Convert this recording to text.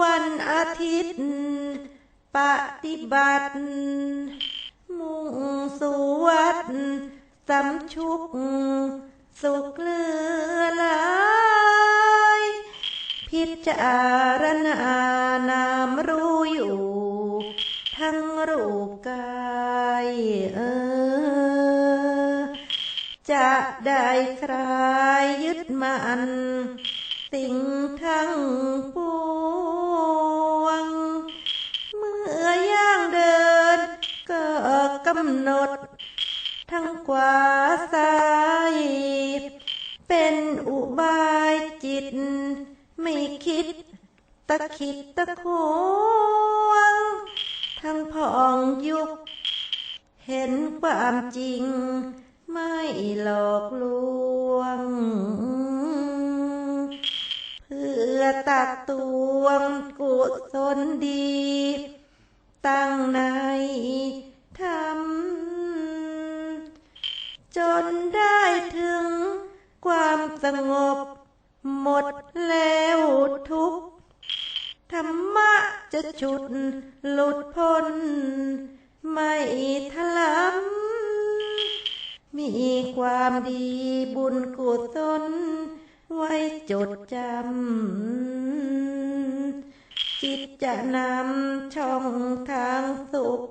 วันอาทิศปฏิบัติ มุ่งสู่วัดสำชุก สุขเลือหลายพิจารณานามรู้อยู่ ทั้งรูปกายเออจะได้คลายยึดมัน สิ่งทั้งปวง เมื่อย่างเดินก็กำหนด ทั้งขวาซ้ายเป็นอุบายจิต ไม่คิด ตะคิดตะควง ทั้งพองยุบเห็นความจริง ไม่หลอกลวง ตักตวงกุศลดี ตั้งในธรรมจนได้ถึงความสงบ หมดแล้วทุกธรรมะจะฉุดหลุดพ้น ไม่ทลำมีความดีบุญกุศล ไว้จดจำ จิตจะนำช่องทางสุข